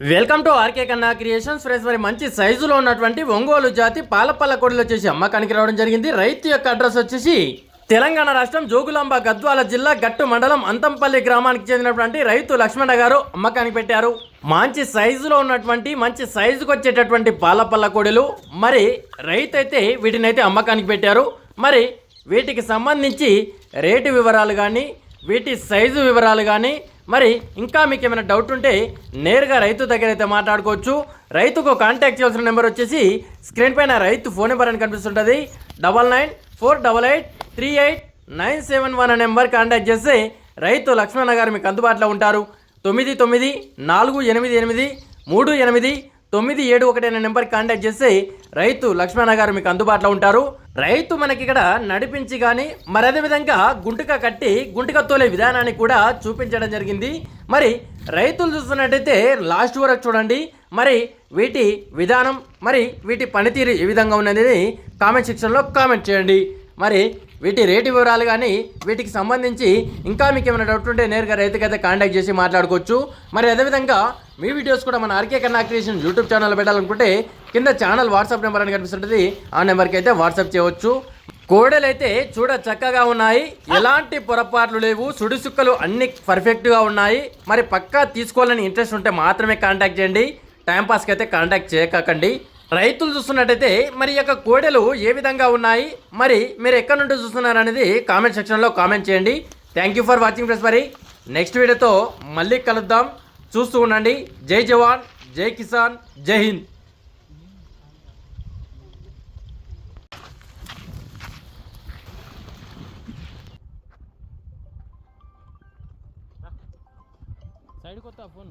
Welcome to RK Kanna creations. Friends మరి మంచి సైజులో ఉన్నటువంటి ఒంగోలు జాతి పాలపల్ల కోడిలు వచ్చేసి అమ్మకానికి రావడం జరిగింది. రైతు యొక్క అడ్రస్ వచ్చేసి తెలంగాణ రాష్ట్రం జోగులాంబ గద్వాల జిల్లా గట్టు మండలం అంతంపల్లి గ్రామానికి చెందినటువంటి రైతు లక్ష్మణ గారు అమ్మకానికి పెట్టారు. మంచి సైజులో ఉన్నటువంటి మంచి సైజుకు వచ్చేటటువంటి పాలపల్ల కోడెలు. మరి రైతు అయితే వీటినైతే అమ్మకానికి పెట్టారు. మరి వీటికి సంబంధించి రేటు వివరాలు కానీ వీటి సైజు వివరాలు కానీ మరి ఇంకా మీకు ఏమైనా డౌట్ ఉంటే నేరుగా రైతు దగ్గర అయితే మాట్లాడుకోవచ్చు. రైతుకు కాంటాక్ట్ చేయాల్సిన నెంబర్ వచ్చేసి స్క్రీన్ పైన రైతు ఫోన్ నెంబర్ అని కనిపిస్తుంటుంది. Double nine four double eight three eight nine seven one అనే నెంబర్ కాంటాక్ట్ చేస్తే రైతు లక్ష్మణ గారు మీకు అందుబాటులో ఉంటారు. తొమ్మిది తొమ్మిది నాలుగు ఎనిమిది ఎనిమిది మూడు ఎనిమిది తొమ్మిది ఏడు ఒకటి అనే నెంబర్ కాంటాక్ట్ చేస్తే రైతు లక్ష్మణ గారు మీకు అందుబాటులో ఉంటారు. రైతు మనకి ఇక్కడ నడిపించి కానీ మరి అదే విధంగా గుంటక కట్టి గుంటక తోలే విధానాన్ని కూడా చూపించడం జరిగింది. మరి రైతులు చూస్తున్నట్టయితే లాస్ట్ వరకు చూడండి. మరి వీటి విధానం మరి వీటి పనితీరు ఏ విధంగా ఉన్నది కామెంట్ సెక్షన్లో కామెంట్ చేయండి. మరి వీటి రేటు వివరాలు కానీ వీటికి సంబంధించి ఇంకా మీకు ఏమైనా డౌట్ ఉంటే నేరుగా రైతుకైతే కాంటాక్ట్ చేసి మాట్లాడుకోవచ్చు. మరి అదేవిధంగా మీ వీడియోస్ కూడా మన ఆర్కే కన్నా క్రియేషన్ యూట్యూబ్ ఛానల్ పెట్టాలనుకుంటే కింద ఛానల్ వాట్సాప్ నెంబర్ అని కనిపిస్తుంటుంది. ఆ నెంబర్కి అయితే వాట్సాప్ చేయవచ్చు. కోడలు అయితే చూడ చక్కగా ఉన్నాయి. ఎలాంటి పొరపాట్లు లేవు. సుడిసుక్కలు అన్ని పర్ఫెక్ట్గా ఉన్నాయి. మరి పక్కా తీసుకోవాలని ఇంట్రెస్ట్ ఉంటే మాత్రమే కాంటాక్ట్ చేయండి. టైంపాస్కి అయితే కాంటాక్ట్ చేయకండి. రైతులు చూస్తున్నట్టయితే మరి యొక్క కోడెలు ఏ విధంగా ఉన్నాయి? మరి మీరు ఎక్కడి నుండి చూస్తున్నారు అనేది కామెంట్ సెక్షన్లో కామెంట్ చేయండి. Thank you for watching friends మరి. నెక్స్ట్ వీడియోతో మళ్ళీ కలుద్దాం. చూస్తూ ఉండండి. జై జవాన్ జై కిసాన్ జై హింద్. సైడ్కి వస్తా ఫోన్.